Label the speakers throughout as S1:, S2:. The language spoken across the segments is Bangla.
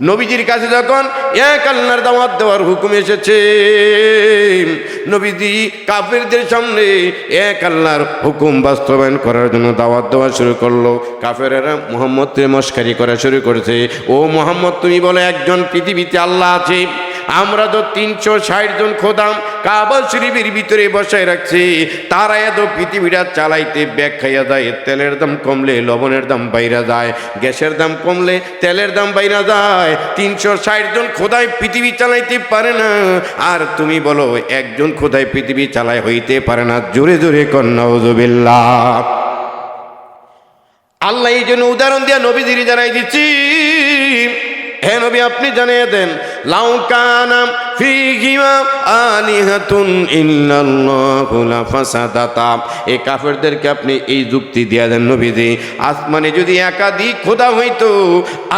S1: নবীজির কাছে যখন এক আল্লাহর দাওয়াত দেওয়ার হুকুম এসেছে, নবীজি কাফেরদের সামনে এক আল্লাহর হুকুম বাস্তবায়ন করার জন্য দাওয়াত দেওয়া শুরু করল। কাফেরেরা মোহাম্মদকে মস্কারি করা শুরু করেছে। ও মোহাম্মদ, তুমি বলে একজন পৃথিবীতে আল্লাহ আছে? আমরা তো তিনশো ষাট জন খোদাম কাবা শরীফের ভিতরে বসায় রাখছি। তারা এত পৃথিবীটা চালাইতে ব্যাগ খাইয়া যায়। তেলের দাম কমলে লবণের দাম বাইরা যায়। গ্যাসের দাম কমলে তেলের দাম বাইরা যায়। তিনশো ষাট জন খোদায় পৃথিবী চালাইতে পারে না। আর তুমি বলো, একজন খোদায় পৃথিবী চালায় হইতে পারে না? জোরে জোরে কন্যা আল্লাহ এই জন্য উদাহরণ দিয়া নবীজিরি জানাই দিচ্ছি। হ্যাঁ নবী, আপনি জানিয়ে দেন লাউ কানাম ফিহিমা আলিহাতুন ইল্লাল্লাহু লাফাসাদাতা। এই কাফেরদেরকে আপনি এই যুক্তি দিয়া দেন নবীজি। আসমানে যদি একাধিক খোদা হইতো,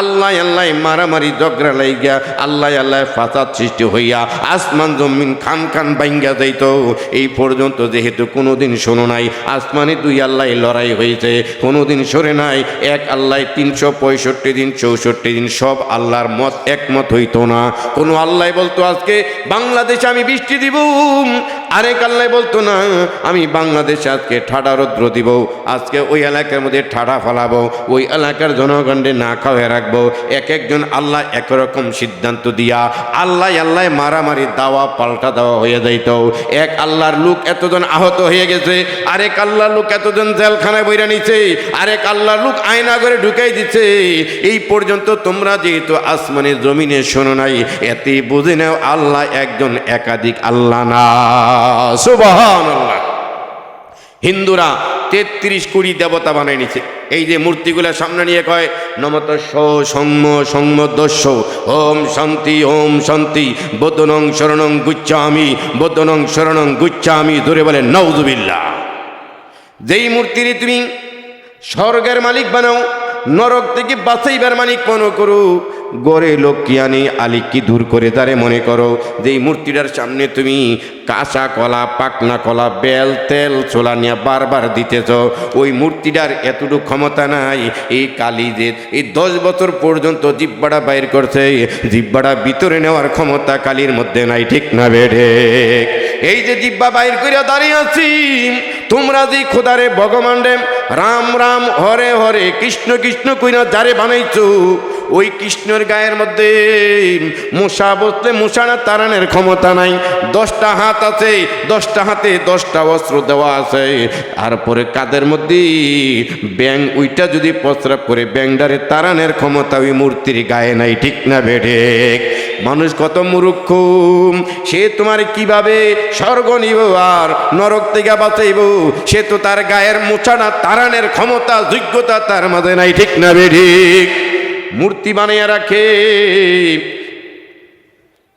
S1: আল্লাহ আল্লাহ মারামারি ঝগড়া লাইগা, আল্লাহ আল্লাহ ফাসাদ সৃষ্টি হইয়া আসমান জমিন খান খান বাইঙ্গা যাইত। এই পর্যন্ত যেহেতু কোনোদিন শোনো নাই, আসমানে দুই আল্লাহ লড়াই হয়েছে কোনোদিন সরে নাই। এক আল্লাহ তিনশো পঁয়ষট্টি দিন, চৌষট্টি দিন সব আল্লাহর মত একমত হইতো না। কোনো আল্লাহ বলতো, আজকে বাংলাদেশে আমি বৃষ্টি দিব। আরেক আল্লাহ বলতো না, আমি বাংলাদেশে আজকে ঠাডা রৌদ্র দিব, আজকে ওই এলাকার মধ্যে ঠাডা ফলাবো, ওই এলাকার জনগণে না খাওয়া রাখব, এক একজন আল্লাহ একরকম সিদ্ধান্ত দিয়া, আল্লাহ আল্লাহ মারামারি দাওয়া পাল্টা দেওয়া হয়ে যাইত। এক আল্লাহর লোক এতজন আহত হয়ে গেছে, আরেক আল্লাহর লোক এতজন জেলখানায় বইরা নিছে, আরেক আল্লাহর লোক আয়না করে ঢুকাই দিচ্ছে এই পর্যন্ত তোমরা যেহেতু আসমানের জমিনে শোনো নাই এতে বুঝে নাও আল্লাহ একজন একাধিক আল্লাহ না। সুবহান হিন্দুরা তেত্রিশ কোটি দেবতা বানাই নিছে এই যে মূর্তিগুলা সামনে নিয়ে কয় নমত সৌম্য সৌম্য দস্য ওম শান্তি ওম শান্তি, বদনং শরণং গুচ্ছামি, বদনং শরণং গুচ্ছামি, ধরে বলে নৌজুবিল্লা যেই মূর্তির তুমি স্বর্গের মালিক বানাও, নরক থেকে বাঁচাইবার মালিক মনে করো গড়ে লক্ষ্মী আনি আলিককে দূর করে তারে মনে করো? যে এই মূর্তিটার সামনে তুমি কাঁচা কলা, পাকনা কলা, বেল, তেল, ছোলা নিয়ে বারবার দিতেছ, ওই মূর্তিটার এতটুকু ক্ষমতা নাই। এই কালি যে এই দশ বছর পর্যন্ত জিব্বাটা বাইর করছে জিব্বাটা ভিতরে নেওয়ার ক্ষমতা কালির মধ্যে নাই, ঠিক না বেড়ে এই যে জিব্বা বাইর করিয়া দাঁড়িয়ে আছি, তোমরা যে খোদারে ভগবান রাম রাম, হরে হরে, কৃষ্ণ কৃষ্ণ কইনা যারে বানাইছো ওই কৃষ্ণের গায়ের মধ্যে মশা বসলে মশানা তারানের ক্ষমতা নাই। দশটা হাত আছে, দশটা হাতে দশটা অস্ত্র দেওয়া আছে। তারপরে কাদের মধ্যে ব্যাং ওইটা যদি প্রস্রাব করে ব্যাংডারে তারানের ক্ষমতা ওই মূর্তির গায়ে নাই, ঠিক না বেঠে মানুষ কত মুরুক্ষ সে তোমার কীভাবে স্বর্গ নিব আর নরক থেকে বাঁচাইব? সে তো তার গায়ের মোছানা তারানের ক্ষমতা, যোগ্যতা তার মাঝে নাই, ঠিক না বেঠিক মূর্তি বানিয়ে রাখে।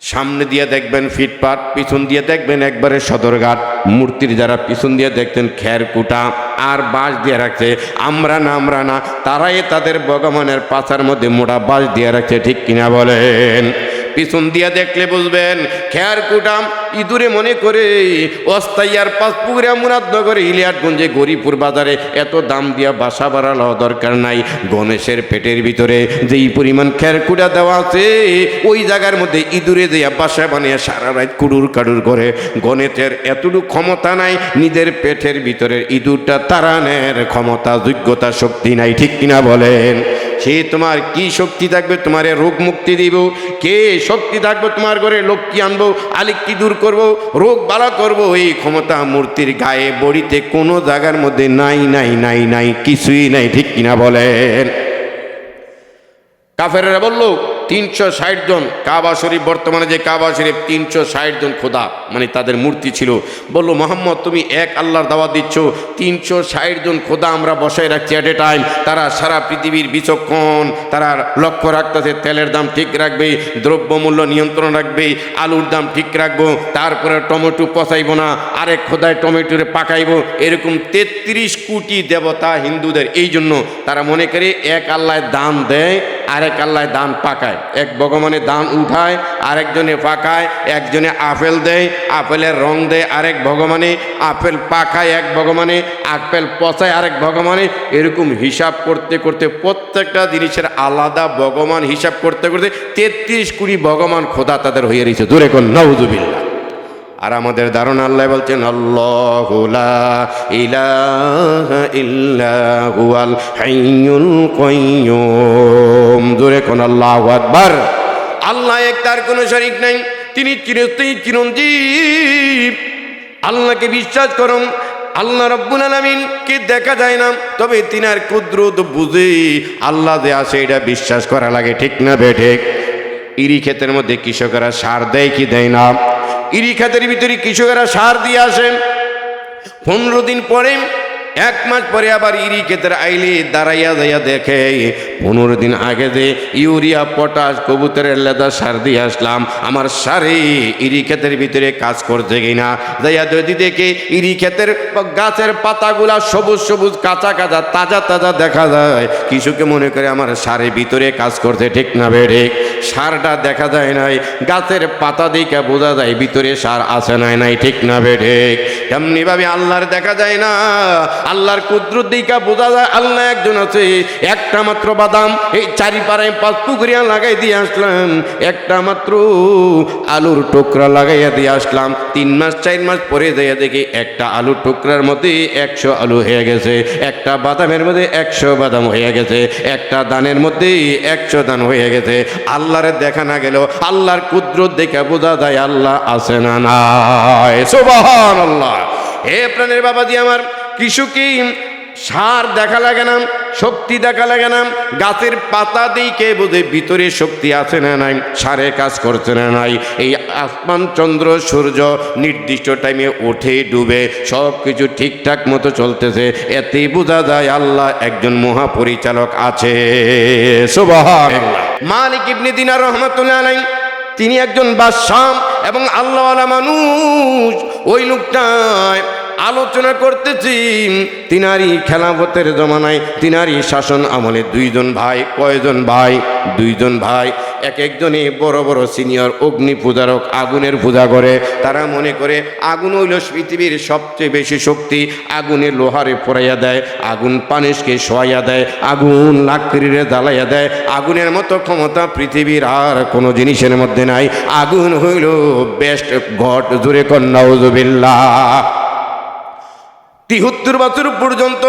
S1: সামনে দিয়ে দেখবেন ফিটপাট পিছন দিয়ে দেখবেন একবারে সদরঘাট। মূর্তির যারা পিছন দিয়ে দেখতেন খেরকুটা আর বাঁশ দিয়ে রাখছে, আমরা না আমরা না, তারাই তাদের ভগবানের পাছার মধ্যে মোটা বাঁশ দিয়ে রাখছে, ঠিক কিনা বলেন? পিছন দিয়া দেখলে বুঝবেন খেয়ার কুটাম ইঁদুরে মনে করে অস্থায়ী আর পাঁচপুকুরে মুরাদনগরে ইলিয়াটগঞ্জে গরিপুর বাজারে এত দাম দিয়া বাসা বাড়ালো দরকার নাই। গণেশের পেটের ভিতরে যেই পরিমাণ খেয়ার কুটা দেওয়া আছে, ওই জায়গার মধ্যে ইঁদুরে দেয়া বাসা বানিয়ে সারা রাত কুড়ুর কাড়ুর করে। গণেশের এতটুকু ক্ষমতা নাই, নিজের পেটের ভিতরে ইঁদুরটা তারানের ক্ষমতা, যোগ্যতা, শক্তি নাই, ঠিক কিনা বলেন? সে তোমার কি শক্তি থাকবে? তোমার রোগ মুক্তি দিব। কে শক্তি থাকবে? তোমার ঘরে লক্ষ্মী আনব আলিক কি দূর করব, রোগ বালা করব। এই ক্ষমতা মূর্তির গায়ে বড়িতে কোনো জায়গার মধ্যে নাই নাই নাই নাই, কিছুই নাই, ঠিক কিনা বলেন? কাফেরেরা বলল তিনশো ষাট জন কাবা শরীফ, বর্তমানে যে কাবা শরীফ, তিনশো ষাট জন খোদা মানে তাদের মূর্তি ছিল। বলল, মোহাম্মদ, তুমি এক আল্লাহর দাওয়া দিচ্ছ, তিনশো ষাট জন খোদা আমরা বসায় রাখছি অ্যাট এ টাইম তারা সারা পৃথিবীর বিচক্ষণ, তারা লক্ষ্য রাখতেছে, তেলের দাম ঠিক রাখবে, দ্রব্যমূল্য নিয়ন্ত্রণ রাখবে, আলুর দাম ঠিক রাখব, তারপরে টমেটো পচাইবো না, আরেক খোদায় টমেটোরে পাকাইবো। এরকম তেত্রিশ কোটি দেবতা হিন্দুদের, এই জন্য তারা মনে করে এক আল্লাহ দান দেয় আরেক আল্লাহ দান পাকায়। এক ভগবানে দান উঠায়, আরেকজনে পাকায়, একজনে আপেল দেয়, আপেলের রং দেয় আরেক ভগবানে আপেল পাকায় এক ভগবানে আপেল পচায় আরেক ভগবানে এরকম হিসাব করতে করতে প্রত্যেকটা জিনিসের আলাদা ভগবান হিসাব করতে করতে তেত্রিশ কুড়ি ভগবান খোদা তাদের হয়ে রয়েছে দূরে কোন নৌজুবিল্লা আর আমাদের ধারণা আল্লাহ বলছেন জোরে কোন আল্লাহ আকবার। আল্লাহ এক তার কোনো শরীক নাই, তিনি চিরস্থায়ী, চিরঞ্জীব। আল্লাহকে বিশ্বাস করুন, আল্লাহ রব্বুল আলমিনকে দেখা যায় না, তবে তিনার কুদরত বুঝে আল্লাহ যে আছে এটা বিশ্বাস করা লাগে, ঠিক না বে ঠিক? ইরি ক্ষেতের মধ্যে কৃষকেরা সার দেয় কি দেয় না? ইরি খাতের ভিতরে কৃষকেরা সার দিয়ে আসেন। পনেরো দিন পরে এক মাস পরে আবার ইরি ক্ষেতের আইলে দাঁড়াইয়া যাইয়া দেখে পনেরো দিন আগে যে ইউরিয়া, পটাশ, কবুতরের লেদা সার দিয়ে আসলাম, আমার সারে ইরি ক্ষেতের ভিতরে কাজ করছে কিনা? যাইয়া যদি দেখে ইরি ক্ষেতের গাছের পাতাগুলা সবুজ সবুজ, কাঁচা কাঁচা, তাজা তাজা দেখা যায়, কৃষকে মনে করে আমার সারের ভিতরে কাজ করছে, ঠিক না বেড়ে সারটা দেখা যায় নাই, গাছের পাতা দিকে বোঝা যায় ভিতরে সার আছে নাই নাই, ঠিক না বেড়ে তেমনি ভাবে আল্লাহর দেখা যায় না আল্লাহর কুদ্রুত দিকা বোঝা যায় আল্লাহ একজন আছে। একটা মাত্র বাদাম, এই চারিপাড়ায় পাঁচ পুকুরিয়া লাগাই দিয়ে আসলাম। একটা মাত্র আলুর টুকরা লাগাইয়া দিয়ে আসলাম। তিন মাস, চার মাস পরে যাইয়া দেখি একটা আলুর টুকরার মধ্যে একশো আলু হয়ে গেছে। একটা বাদামের মধ্যে একশো বাদাম হয়ে গেছে। একটা দানের মধ্যে একশো দান হয়ে গেছে। আল্লাহরে দেখা না গেল, আল্লাহর কুদ্রত দেখে বোঝা যায় আল্লাহ আছে না সুবহান আল্লাহ হে প্রাণের বাবাজি আমার কৃষকই সার দেখা লাগে না, শক্তি দেখা লাগে না, গাছের পাতা দিকে বোধে ভিতরে শক্তি আছে না নাই, সারে কাজ করছে না নাই। এই আসমান, চন্দ্র, সূর্য নির্দিষ্ট টাইমে ওঠে ডুবে সব কিছু ঠিকঠাক মতো চলতেছে। এতেই বোঝা যায় আল্লাহ একজন মহাপরিচালক আছে। মালিক ইবনে দিনার রহমতুল্লাহ আলাইহি, তিনি একজন বাদশাহ এবং আল্লাহওয়ালা মানুষ। ওই লোকটায় আলোচনা করতেছি। তিনারই খেলাফতের জমানায়, তিনারই শাসন আমলে দুইজন ভাই, কয়জন ভাই? দুইজন ভাই। এক একজনে বড় বড় সিনিয়র অগ্নি পূজারক, আগুনের পূজা করে। তারা মনে করে, আগুন হইল পৃথিবীর সবচেয়ে বেশি শক্তি। আগুনে লোহারে পড়াইয়া দেয়, আগুন পানিশকে শোয়াইয়া দেয়, আগুন লাকড়িরে জ্বালাইয়া দেয়। আগুনের মতো ক্ষমতা পৃথিবীর আর কোনো জিনিসের মধ্যে নাই। আগুন হইল বেস্ট ঘট জুড়ে কন্যা তিহত্তর বছর পর্যন্ত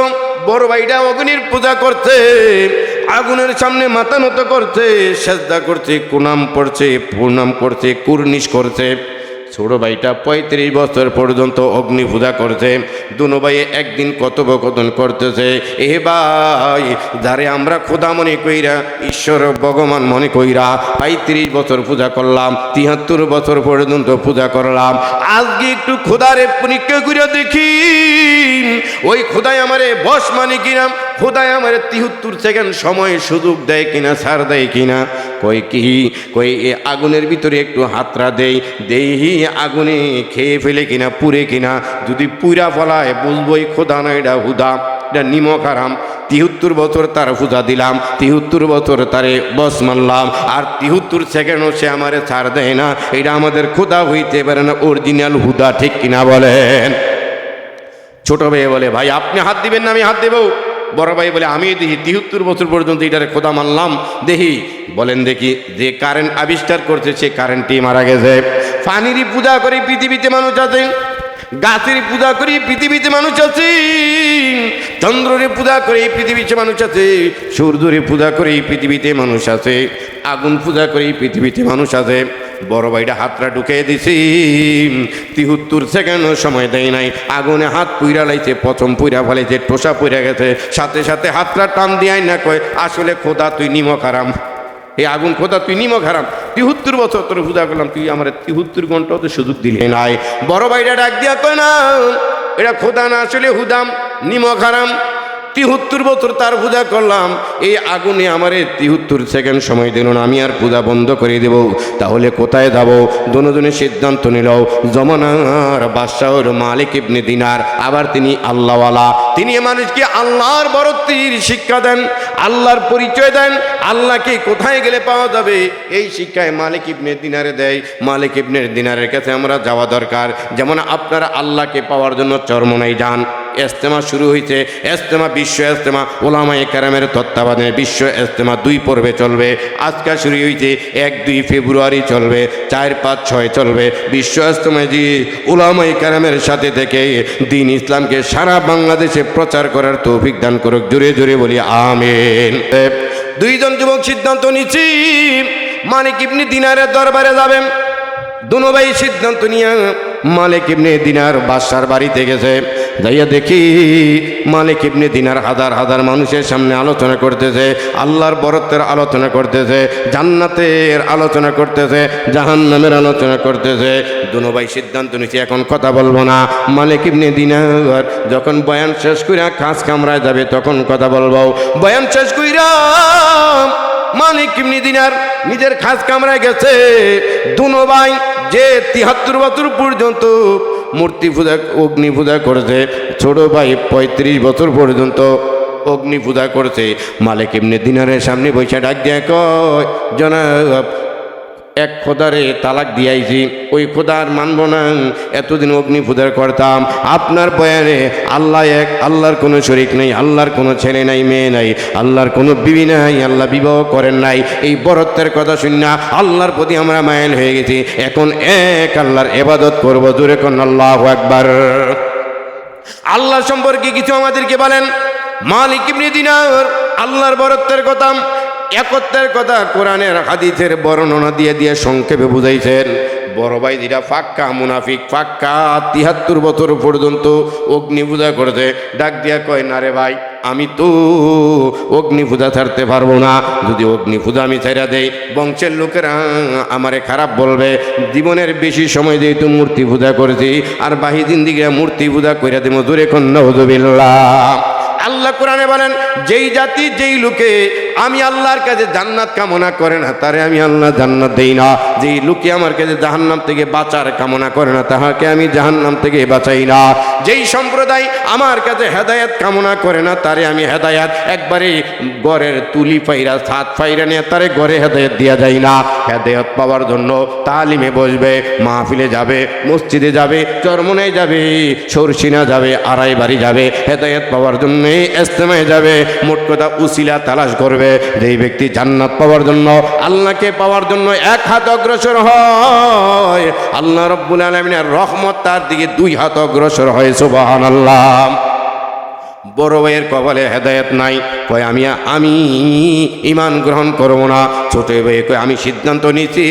S1: বড় ভাইটা অগ্নির পূজা করছে, আগুনের সামনে মাথা নত করছে, সেজদা করছে, কুনাম পড়ছে, প্রণাম করছে, কুর্নিশ করছে। ছোট ভাইটা পঁয়ত্রিশ বছর পর্যন্ত অগ্নি পূজা করছে। দুনো ভাই একদিন কথোপকথন করতেছে, এ ভাই, যারে আমরা খোদা মনে কইরা, ঈশ্বর ভগবান মনে কইরা পঁয়ত্রিশ বছর পূজা করলাম, তিয়াত্তর বছর পর্যন্ত পূজা করলাম, আজকে একটু খোদারে পরীক্ষা করে দেখি। ওই খোদাই আমারে বস মানে কিনা খোদাই আমার তিহত্তর সেকেন্ড সময় সুযোগ দেয় কিনা, সার দেয় কিনা? কই কি? কই এ আগুনের ভিতরে একটু হাতরা দেই? দেই আগুনে খেয়ে ফেলে কিনা, পুড়ে কিনা? যদি পুরা ফলায়, বুঝবই খোদা না এটা হুদা, এটা নিমক আরাম তিহত্তর বছর তার পূজা দিলাম, তিহত্তর বছর তারে বস মানলাম আর তিহত্তর সেকেন্ডও সে আমারে ছাড় দেয় না, এটা আমাদের খোদা হইতে পারে না অরিজিনাল হুদা ঠিক কিনা বলেন? ছোট ভাই বলে, ভাই, আপনি হাত দিবেন না, আমি হাত দেবো। বড় ভাই বলে, আমি দেখি তিহত্তর বছর পর্যন্ত এটারে খোদা মানলাম। দেখি। বলেন দেখি, যে কারেন্ট আবিষ্কার করছে, সে কারেন্টটি মারা গেছে। পানিরই পূজা করে পৃথিবীতে মানুষ আছে। গাছের পূজা করি, পৃথিবীতে মানুষ আছে। চন্দ্ররে পূজা করে, পৃথিবীতে মানুষ আছে। সূর্যরে পূজা করে, পৃথিবীতে মানুষ আছে। আগুন পূজা করে, পৃথিবীতে মানুষ আছে। বড় ভাইটা হাতটা ঢুকে দিছি। তিহুত্তর সেকেন্ড সময় দেয় নাই। আগুনে হাত পুইরা লাইছে পচম পুইরা ফেলাইছে টোসা পুইরা গেছে। সাথে সাথে হাতটা টান দিয়াই না কয়, আসলে খোদা তুই নিমক হারাম। এই আগুন খোদা, তুই নিমক হারাম। তিহুত্তর বছর তোর পূজা করলাম, তুই আমার তিহুত্তর ঘণ্টা তো সুযোগ দিলি নাই। বড় ভাইটা ডাক দিয়া কয় না এটা খোদা না আসলে হুদাম, নিমক হারাম। তিহত্তর বছর তার পূজা করলাম। এই আগুনে আমারে তিহত্তর সেকেন্ড সময় দিল না, আমি আর পূজা বন্ধ করে দেব। তাহলে কোথায় যাব? দুজনে সিদ্ধান্ত নিল জমানার বাদশাহর মালিক ইবনে দিনার, আবার তিনি আল্লাহওয়ালা। তিনি মানুষকে আল্লাহর বরত্বির শিক্ষা দেন, আল্লাহর পরিচয় দেন, আল্লাহকে কোথায় গেলে পাওয়া যাবে? এই শিক্ষায় মালিক ইবনে দিনারে দেয়। মালিক ইবনে দিনারের কাছে আমরা যাওয়া দরকার। যেমন আপনারা আল্লাহকে পাওয়ার জন্য চরমনাই যান। এস্তেমা শুরু হয়েছে এস্তেমা বিশ্ব এস্তেমা ওলামাই কারামের তত্ত্বাবধানে বিশ্ব এস্তেমা দুই পর্বে চলবে। আজকে শুরু হয়েছে এক দুই ফেব্রুয়ারি চলবে, চার পাঁচ ছয় চলবে। বিশ্ব এস্তেমায় যে ওলামাই কারামের সাথে থেকে দিন ইসলামকে সারা বাংলাদেশে প্রচার করার তৌফিক দান করুক। জোরে জোরে বলি, আমেন। দুইজন যুবক সিদ্ধান্ত নিচ্ছি, মানিক ইবনি দিনারের দরবারে যাবেন। দুনো ভাই সিদ্ধান্ত নিয়ে মালিক ইবনে দিনার বাদশার বাড়িতে গেছে। যাইয়া দেখি মালিক ইবনে দিনার হাজার হাজার মানুষের সামনে আলোচনা করতেছে, আল্লাহর বরত্বের আলোচনা করতেছে, জান্নাতের আলোচনা করতেছে, জাহান্নামের আলোচনা করতেছে। দুনো ভাই সিদ্ধান্ত নিচ্ছে এখন কথা বলব না। মালিক ইবনে দিনার যখন বয়ান শেষ কইরা কাজ কামড়ায় যাবে, তখন কথা বলব। বয়ান শেষ কইরা মালিক ইবনে দিনার নিজের খাস কামরায় গেছে। দুনো ভাই যে তিহাত্তর বছর পর্যন্ত মূর্তি পূজা, অগ্নি পূজা করেছে। ছোট ভাই পঁয়ত্রিশ বছর পর্যন্ত অগ্নি পূজা করেছে। মালিক এমনি দিনারের সামনে বৈশা ডাক দিয়ে, কয়, জনাব এক খোদারে তালাক দিয়াইছি, ওই খোদার মানব না, এতদিন অগ্নি পূজার করতাম। আপনার বয়ানে আল্লাহ এক, আল্লাহর কোনো শরিক নাই, আল্লাহর কোনো ছেলে নাই, মেয়ে নাই, আল্লাহর কোনো বিবি নাই, আল্লাহ বিবাহ করেন নাই। এই বরত্বের কথা শুন না আল্লাহর প্রতি আমরা মায়ান হয়ে গেছি। এখন এক আল্লাহর এবাদত করব দূরে কোন আল্লাহ একবার আল্লাহ সম্পর্কে কিছু আমাদেরকে বলেন? মালিক দিনার, আল্লাহর বরত্বের কথা। একত্রের কথা কোরআনের হাদিসের বর্ণনা দিয়ে দিয়ে সংক্ষেপে বুঝাইছেন। বড় ভাই দিরা ফাক্কা মুনাফিক, ফাক্কা তিহাত্তর বছর পর্যন্ত অগ্নি পূজা করেছে। ডাক দিয়া কয়, না রে ভাই, আমি তো অগ্নি পূজা ছাড়তে পারব না। যদি অগ্নি পূজা আমি ছেড়া দেই, বংশের লোকেরা আমারে খারাপ বলবে। জীবনের বেশি সময় যেহেতু মূর্তি পূজা করেছি, আর বাহি দিন দিকে মূর্তি পূজা করে দেবো, দূরে কন্যা হুজুবিল্লাহ। আল্লাহ কোরআনে বলেন, যেই জাতি, যেই লোকে আমি আল্লাহর কাছে জান্নাত কামনা করে না, তারে আমি আল্লাহ জান্নাত দেই না। যেই লোকে আমার কাছে জাহান্নাম থেকে বাঁচার কামনা করে না, তাহাকে আমি জাহান্নাম থেকে বাঁচাই না। যেই সম্প্রদায় আমার কাছে হেদায়াত কামনা করে না, তারে আমি হেদায়াত একবারে গড়ের তুলি পাইরা ছাদ পাইরা নিয়ে তারে গড়ে হেদায়াত দিয়া যায় না। হেদায়াত পাওয়ার জন্য তালিমে বসবে, মাহফিলে যাবে, মসজিদে যাবে চরমনে যাবে, সরসিনা যাবে, আড়াই বাড়ি যাবে। হেদায়াত পাওয়ার জন্য এস্তেমায় যাবে, মোট কথা উসিলা তালাশ করবে। যেই ব্যক্তি জান্নাত পাওয়ার জন্য, আল্লাহকে পাওয়ার জন্য এক হাত অগ্রসর হয়, আল্লাহ রব্বুল আলমিনের রহমত তার দিকে দুই হাত অগ্রসর হয় সুবাহান আল্লাহ বড় ভাইয়ের কপালে হেদায়ত নাই। কয়, আমি আমি ইমান গ্রহণ করব না। ছোট ভাই কয়, আমি সিদ্ধান্ত নিচ্ছি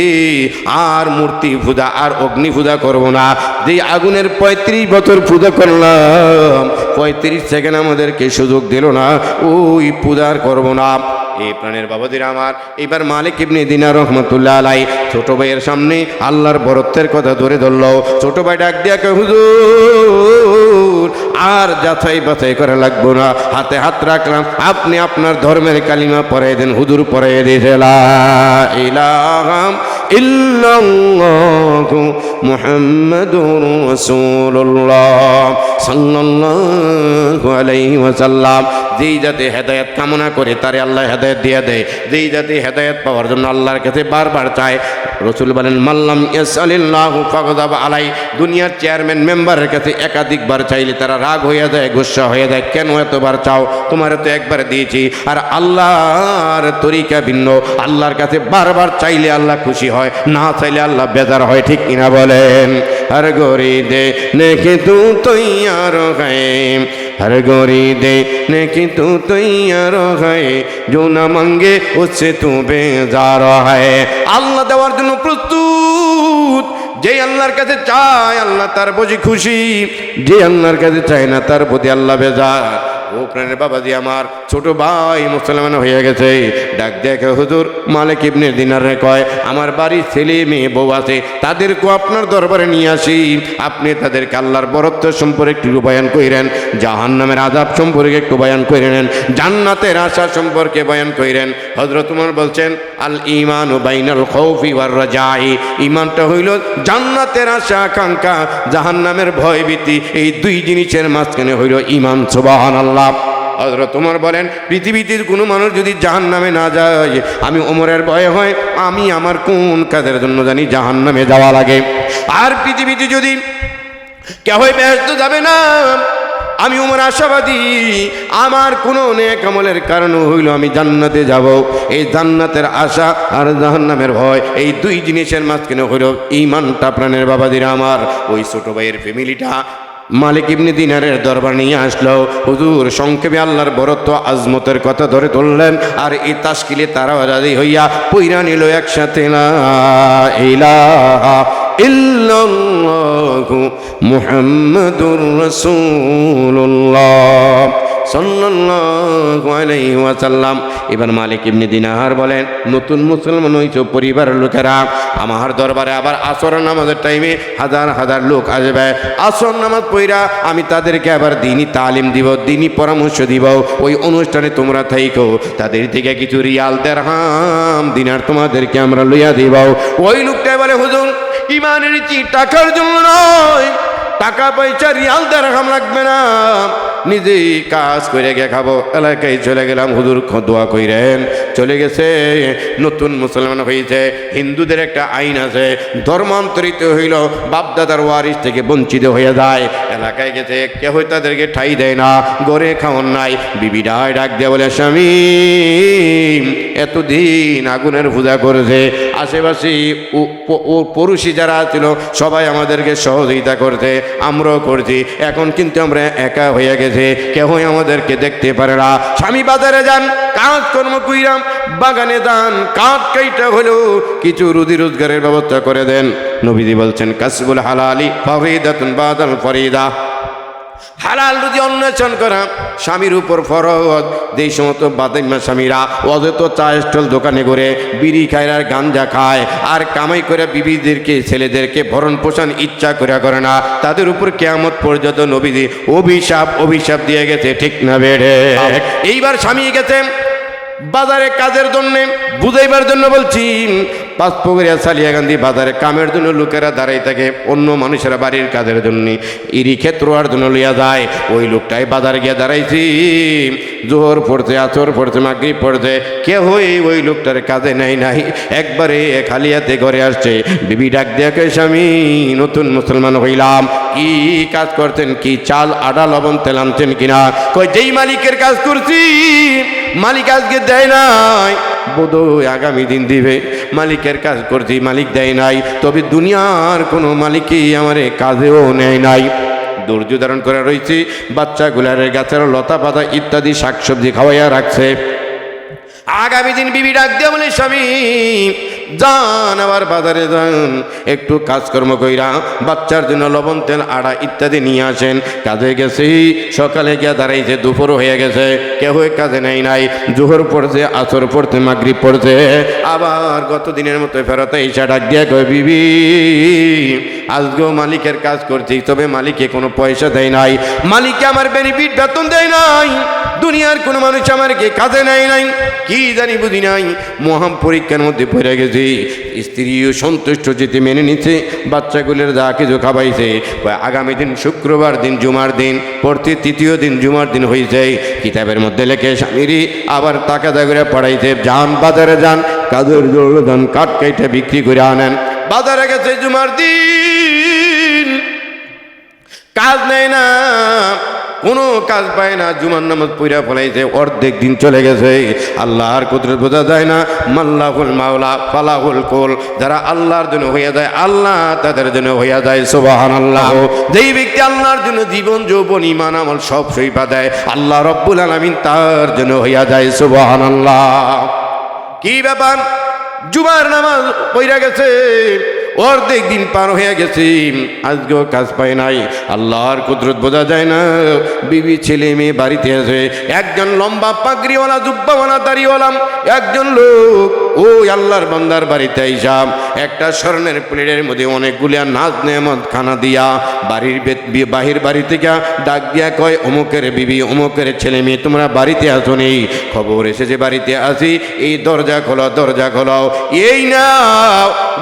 S1: আর মূর্তি পূজা, আর অগ্নি পূজা করব না। যে আগুনের পঁয়ত্রিশ বছর পূজা করলাম, পঁয়ত্রিশ সেকেন্ড আমাদেরকে সুযোগ দিল না, ওই পূজার করব না। এই প্রাণের বাবাদিরা আমার, এবার মালিক ইবনে দিনা রহমতুল্লাহ আলাই ছোট ভাইয়ের সামনে আল্লাহর বরত্বের কথা ধরে ধরলো। ছোট ভাই ডাক দিয়া হুজুর আর যাচাই বাছাই করে লাগবো না। হাতে হাত রাখলাম, আপনি আপনার ধর্মের কালিমা পরে দেন হুদুর পরে দিয়েছে, লা ইলাহাম ইল্লাল্লাহু মুহাম্মাদুর রাসূলুল্লাহ সাল্লাল্লাহু আলাইহি ওয়াসাল্লাম। যেই যাতে হেদায়েত কামনা করে, তারে আল্লাহ হেদায়েত দিয়ে দেয়। যেই যাতে হেদায়েত পাওয়ার জন্য আল্লাহর কাছে বারবার চায়, রসুল বলেন মাল্লাম ইয়াসালিল্লাহু ফাগদাব আলাই। দুনিয়ার চেয়ারম্যান, মেম্বারের কাছে একাধিকবার চাইলে তারা রাগ হয়ে যায়, গুসা হয়ে যায়, কেন এতবার চাও? তোমার তো একবার দিয়েছি। আর আল্লাহর তরিকা ভিন্ন। আল্লাহর কাছে বারবার চাইলে আল্লাহ খুশি হয়। না চাইলে আল্লাহ বেজার হয় ঠিক কিনা বলেন হর গরি দে নেকি তু তৈয়ার গায়ে हर गोरी दे कि तू तैयार है जो न मांगे उससे तू बेजार है আল্লাহ দেওয়ার জন্য প্রস্তুত যে আল্লাহর কাছে চায় আল্লাহ তার বুঝি খুশি যে আল্লাহর কাছে চায় না তার প্রতি আল্লাহ বেজার ও প্রাণের বাবাজি আমার। ছোট ভাই মুসলমান হয়ে গেছে। ডাক দেখে হুজুর, মালিক ইবনে দিনারে কয়, আমার বাড়ির ছেলে মেয়ে বউ আছে, তাদেরকেও আপনার দরবারে নিয়ে আসি। আপনি তাদের আল্লাহর বরত্ব সম্পর্কে একটু বয়ান কইরেন জাহান নামের আজাব সম্পর্কে একটু বয়ান করে নেন জান্নাতের আশা সম্পর্কে বয়ান কইরেন। হজরত উমর বলছেন, আল ইমান ও বাইনাল খৌফি ওয়ার রাজাই। ইমানটা হইল জান্নাতের আশা, আকাঙ্ক্ষা, জাহান্নামের ভয় ভীতি এই দুই জিনিসের মাঝখানে হইল ইমান সুবাহান আল্লাহ হজরত তোমার বলেন, পৃথিবীতে কোনো মানুষ যদি জাহান নামে না যায়, আমি ওমরের ভয়ে হয় আমি আমার কোন কাজের জন্য জানি জাহান নামে যাওয়া লাগে। আর পৃথিবীতে যদি কেউ ব্যস্ত যাবে না, আমি উমর আশাবাদী, আমার কোনো নেক আমলের কারণ হইল আমি জান্নাতে যাব। এই জান্নাতের আশা আর জাহান্নামের ভয়, এই দুই জিনিসের মাঝখানে হইল ইমানটা প্রাণের বাবাদিরা আমার। ওই ছোট ভাইয়ের ফ্যামিলিটা মালিক ইবনি দিনারের দরবার নিয়ে আসলো। হুজুর, সংক্ষেপে আল্লাহর বরত্ব আজমতের কথা ধরে তুললেন, আর এই তাসকিলে তারা রাজি হইয়া পইরা নিল একসাথে না ইলাহা ইল্লাল্লাহু ওয়াসাল্লাম। এবার মালিক ইবনে দিনার বলেন, নতুন মুসলমান হইছ পরিবারের লোকেরা। আমার দরবারে আবার আসর নামাজের টাইমে হাজার হাজার লোক আসবে। আসর নামাজ পইরা আমি তাদেরকে আবার দিনই তালিম দিব, দিনই পরামর্শ দিব। ওই অনুষ্ঠানে তোমরা থাইকো। তাদের থেকে কিছু রিয়াল দেড়হাম দিনার তোমাদেরকে আমরা লইয়া দিব। ওই লোকটা বলে, হুজুর, ইমানের টাকার জন্য নয়। টাকা পয়সা রিয়াল দেড়হাম লাগবে না। নিজেই কাজ করে গে খাব। এলাকায় চলে গেলাম, হুজুর দোয়া কইরেন। চলে গেছে, নতুন মুসলমান হয়েছে হিন্দুদের একটা আইন আছে, ধর্মান্তরিত হইল, বাপদাদার ওয়ারিস থেকে বঞ্চিত হয়ে যায়। এলাকায় গেছে কেউ তাদেরকে ঠাই দেয় না, গড়ে খাওয়ান নাই। বিবিডায় ডাক দেয়া বলে, স্বামী, এতদিন আগুনের পূজা করেছে, আশেপাশে পড়ুষি যারা ছিল, সবাই আমাদেরকে সহযোগিতা করতে আমরাও করছি। এখন কিন্তু আমরা একা হয়ে গেছে। কেউই আমাদেরকে দেখতে পারে না। স্বামী বাজারে যান, কাজ কর্ম কুইরাম, বাগানে দান কাঠ কাইটা হলেও কিছু রুজি রোজগারের ব্যবস্থা করে দেন। নবীজি বলছেন, কাসবুল হালালি ফরিদাতুন বাদাল ফরিদা। হালাল রুজি অন্বেষণ করা স্বামীর উপর ফরজ। যেই সমস্ত বাদাইমা স্বামীরা অযত চা স্টল দোকানে করে বিড়ি খায় আর গাঞ্জা খায় আর কামাই করে বিবিদেরকে ছেলেদেরকে ভরণ পোষণ ইচ্ছা করে করে না তাদের উপর কেয়ামত পর্যন্ত নবীজি অভিশাপ অভিশাপ দিয়ে গেছে ঠিক না বেড়ে? এইবার স্বামী গেছে বাজারে কাজের জন্য বুঝাইবার জন্য বলছি পাঁচপুকুরিয়া সালিয়া গান্ধী বাজারে কামের জন্য লোকেরা দাঁড়াই থাকে, অন্য মানুষেরা বাড়ির কাজের জন্য। ইরি ক্ষেত্র জন্য লইয়া যায়, ওই লোকটাই বাজারে গিয়ে দাঁড়াইছি। জোহর পড়ছে আচর পড়ছে মাগরি পড়ছে, কেহই ওই লোকটার কাজে নাই নাই। একবারে খালি হাতে ঘরে আসছে। বিবি ডাক দেখে স্বামী, নতুন মুসলমান হইলাম। কি কাজ করতেন কি চাল আডা লবণ, তেল আনতেন কিনা? কই যেই মালিকের কাজ করছি, মালিক আজকে দেয় নাই। বোধহয় আগামী দিন দিবে। মালিকের কাজ করছি, মালিক দেয় নাই। তবে দুনিয়ার কোনো মালিকই আমার কাজেও নেয় নাই। ধৈর্য ধারণ করে রয়েছে, বাচ্চাগুলার গাছের লতা পাতা ইত্যাদি শাকসবজি খাওয়াইয়া রাখছে। আগামী দিন বিবি ডাক দিয়ে বলে, স্বামী যান আবার বাজারে যান। একটু কাজকর্ম কইরা বাচ্চার জন্য লবণ তেল, আড়া ইত্যাদি নিয়ে আসেন। কাজে গেছি, সকালে গিয়া দাঁড়াইছে, দুপুর হয়ে গেছে। কেউ কাজে নেই নাই। জোহর পড়ছে, আসর পড়ছে, মাগরিব পড়ছে। আবার গত দিনের মতো ফেরত এই ডাক দিয়ে কয়, বিবি আজকেও মালিকের কাজ করছি, তবে মালিকে কোনো পয়সা দেয় নাই। মালিককে আমার বেনিফিট বেতন দেয় নাই। দুনিয়ার কোনো মানুষ আমারকে কাজে নেয় নাই। কি জানি বুঝি নাই। মহাম পরীক্ষার মধ্যে পড়ে গেছি। স্ত্রীও সন্তুষ্ট যেতে মেনে নিচ্ছে। বাচ্চাগুলোর যা কিছু খাবাইছে আগামী দিন শুক্রবার দিন, জুমার দিন, পড়তে তৃতীয় দিন, জুমার দিন হয়েছে কিতাবের মধ্যে লেখে স্বামীরই আবার টাকা দাগরে পড়াইছে। যান, বাজারে যান। কাজের জন্য যান কাঠ কাইটে বিক্রি করে আনেন। বাজারে গেছে জুমার দিন। কাজ নেই না, কোনো কাজ পায় না, জুমার নামাজ পইরা ফলাইছে, অর্ধেক দিন চলে গেছে। আল্লাহর কুদরত বোঝা যায় না, মাল্লাহুল মাওলা, ফালাহুল কোল, যারা আল্লাহর জন্য হইয়া যায়, আল্লাহ তাদের জন্য হইয়া যায় সুবাহান আল্লাহ যেই ব্যক্তি আল্লাহর জন্য জীবন, যৌবন ইমান আমল সব সইপা দেয়, আল্লাহ রব্বুল আলমিন তার জন্য হইয়া যায় সুবাহান আল্লাহ কি ব্যাপার? জুমার নামাজ পইরা গেছে অর্ধেক দিন পার হয়ে গেছে। আজকেও কাজ পায় নাই। আল্লাহর কুদরত বোঝা যায় না। বিবি, ছেলে, মেয়ে বাড়িতে আছে। একজন লম্বা পাগড়িওয়ালা, জুব্বাওয়ালা, দাড়িওয়ালা, একজন লোক। ও আল্লাহর বান্দার বাড়িতে আইসাম একটা স্বর্ণের প্লেটের মধ্যে অনেকগুলি নাচ নেমত খানা দিয়া বাড়ির বাহির বাড়ি থেকে ডাক দিয়া কয়, অমুকের বিবি, অমুকের ছেলে মেয়ে, তোমরা বাড়িতে আসো নেই। খবর এসেছে বাড়িতে আসি, এই দরজা খোলো দরজা খোলাও। এই না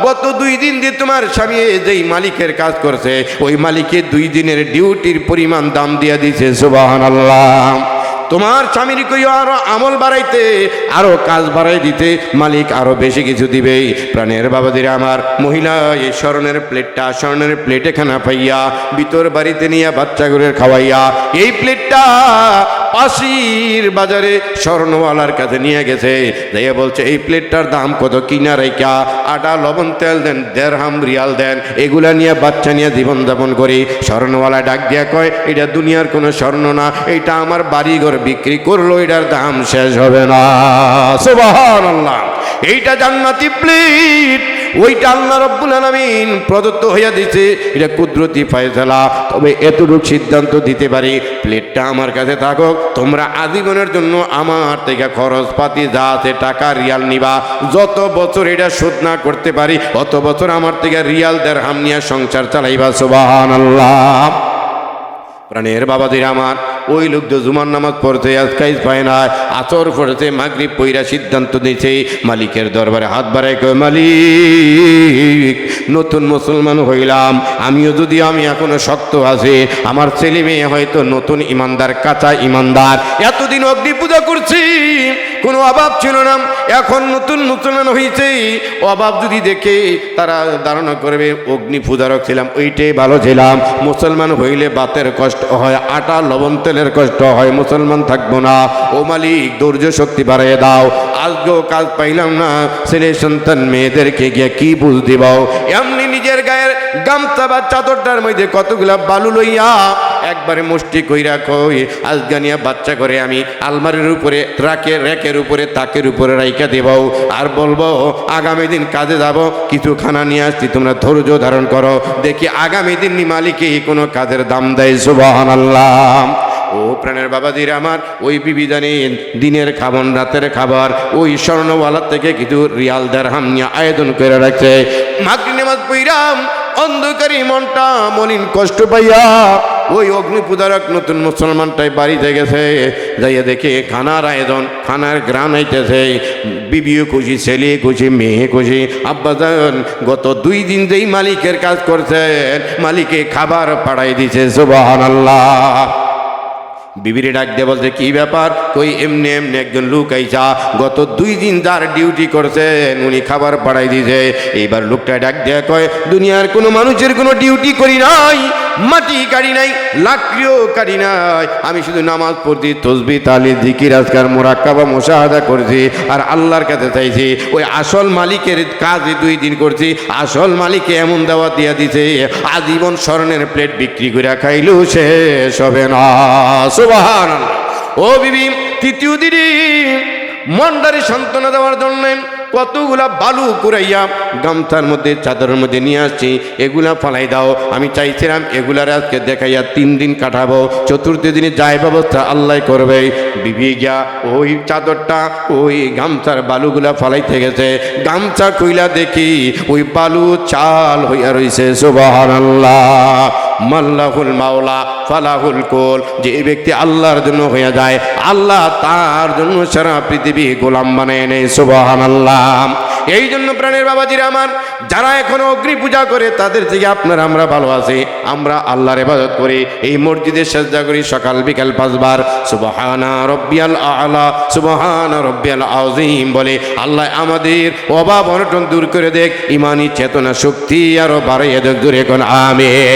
S1: গত দুই দিন দিয়ে তোমার স্বামী যেই মালিকের কাজ করছে, ওই মালিকের দুই দিনের ডিউটির পরিমাণ দাম দিয়ে দিছে সুবাহান আল্লাহ তোমার স্বামীর কই আরও আমল বাড়াইতে, আরও কাজ বাড়াই দিতে, মালিক আরও বেশি কিছু দিবে। প্রাণের বাবাদের আমার মহিলা, এই স্বর্ণের প্লেটটা, স্বর্ণের প্লেটে খানা পাইয়া ভিতর বাড়িতে নিয়ে বাচ্চাগুলোর খাওয়াইয়া, এই প্লেটটা পাশির বাজারে স্বর্ণওয়ালার কাছে নিয়ে গেছে। যাইয়া বলছে, এই প্লেটটার দাম কত কিনা রেখা আটা লবণ, তেল দেন, দেড়হাম রিয়াল দেন, এগুলা নিয়ে বাচ্চা নিয়ে জীবনযাপন করি। স্বর্ণওয়ালা ডাক দিয়া কয়, এটা দুনিয়ার কোনো স্বর্ণ না এটা আমার বাড়িঘর বিক্রি করল, এটার দাম শেষ হবে না। এইটা জান্নাতি প্লেট। ওইটা আল্লাহ রব্বুল আলামিন প্রদত্ত হইয়া দিছে এটা কুদরতি ফয়সালা। তবে এতটুকু সিদ্ধান্ত দিতে পারি, প্লেটটা আমার কাছে থাকুক। তোমরা আজীবনের জন্য আমার থেকে খরচপাতি যা আছে, টাকা রিয়াল নিবা। যত বছর এটা শোধ না করতে পারি, অত বছর আমার থেকে রিয়াল দেড় হাম নিয়ে সংসার চালাইবা। সুবহানাল্লাহ। প্রাণের বাবাদের আমার। ওই লোক তো জুমার নামাজ পড়তে আজকাইজ পায় না। আচর পড়তে মাগরিব পইরা সিদ্ধান্ত নিয়েছে মালিকের দরবারে হাত বাড়াই কয়, মালিক নতুন মুসলমান হইলাম। আমিও যদি আমি এখনও শক্ত আছি, আমার ছেলে মেয়ে হয়তো নতুন ইমানদার, কাঁচা ইমানদার। এতদিন অগ্নি পূজা করছি, কোনো অভাব ছিল না। এখন নতুন মুসলমান হয়েছে অভাব যদি দেখে তারা ধারণা করবে, অগ্নি পূজারক ছিলাম ওইটাই ভালো ছিলাম। মুসলমান হইলে বাতের কষ্ট হয়, আটা, লবণ, তেলের কষ্ট হয়, মুসলমান থাকব না। ও মালিক, ধৈর্য শক্তি বাড়িয়ে দাও। আজকেও কাজ পাইলাম না। ছেলে সন্তান মেয়েদেরকে গিয়ে কি বুঝ দিব এমনি নিজের গায়ের গামছা বা চাদরটার মধ্যে কতগুলা বালু লইয়া একবারে মুষ্টি কইরা কই আজগানিয়া বাচ্চা করে আমি আলমারির উপরে ট্রাকের র্যাকের উপরে, তাকের উপরে রাইকা দেব আর বলব, আগামী দিন কাজে যাব কিছু খানা নিয়ে আসছি, তোমরা ধৈর্য ধারণ করো। দেখি আগামী দিন নি মালিকে কোনো কাজের দাম দেয় সুবহান আল্লাহ ও প্রাণের বাবা বাবাজির আমার, ওই বিবি জানেন দিনের খাবার রাতের খাবার, ওই স্বর্ণওয়ালার থেকে কিছু রিয়াল দেড়হাম নিয়ে আয়োজন করে রাখছে। মাগরি নামাজ পইরাম অন্ধকারী মনটা মলিন কষ্ট পাইয়া ওই অগ্নি পূজারক নতুন মুসলমানটাই বাড়িতে গেছে, যাইয়া দেখে খানার আয়োজন খানার গ্রান হইতেছে বিবিও খুশি, ছেলে খুশি, মেয়ে খুশি। আব্বাজান গত দুই দিন যেই মালিকের কাজ করছেন, মালিকে খাবার পাঠাই দিছে সুবহান আল্লাহ বিবিরে ডাক দিয়ে বলছে, কি ব্যাপার? কই এমনি এমনি একজন লোক আইসা, গত দুই দিন যার ডিউটি করছেন উনি খাবার পাড়াই দিয়েছে এইবার লোকটা ডাক দিয়ে কয়, দুনিয়ার কোনো মানুষের কোনো ডিউটি করি নাই। মাটি কাড়ি নাই, লাকড়িও কাড়ি নাই। আমি শুধু নামাজ পড়ছি তসবি তালি জিকির, আজকার, মোরাক্কাবা, মোশাহাদা করছি আর আল্লাহর কাছে চাইছি, ওই আসল মালিকের কাজে দুই দিন করছি, আসল মালিকে এমন দেওয়া দিয়া দিছে, আজীবন স্বর্ণের প্লেট বিক্রি করে খাইলেও শেষ হবে না। ও বিবি, তৃতীয় দিনই মন্ডারি সান্ত্বনা দেওয়ার জন্য কতগুলা বালু কুড়াইয়া গামছার মধ্যে, চাদরের মধ্যে নিয়ে আসছি, এগুলা ফালাই দাও। আমি চাইছিলাম এগুলার আজকে দেখাইয়া তিন দিন কাটাবো। চতুর্থ দিনে যায় ব্যবস্থা আল্লাহ করবে। বিবি গিয়া ওই চাদরটা, ওই গামছার বালুগুলা ফালাইতে গেছে। গামছা কইলা দেখি ওই বালু চাল হইয়া রইছে সুবাহান আল্লাহ মাল্লাহুল মাওলা, ফালাহুল কোল। যে ব্যক্তি আল্লাহর জন্য হয়ে যায়, আল্লাহ তার জন্য সারা পৃথিবী গোলাম বানায় নেই সুবাহান আল্লাহ এই জন্য প্রাণের বাবাজিরা আমার, যারা এখনও অগ্নি পূজা করে, তাদের থেকে আপনারা, আমরা ভালো আছি। আমরা আল্লাহর ইবাদত করি, এই মসজিদের সাজদা করি সকাল, বিকাল পাঁচবার। সুবহানা রব্বিয়াল আলা, সুবহানা রব্বিয়াল আযীম বলে আল্লাহ আমাদের অভাব অনটন দূর করে দেখ, ইমানি চেতনা, শক্তি আরও বাড়াইয়া দেখ, দূরে কোন, আমিন।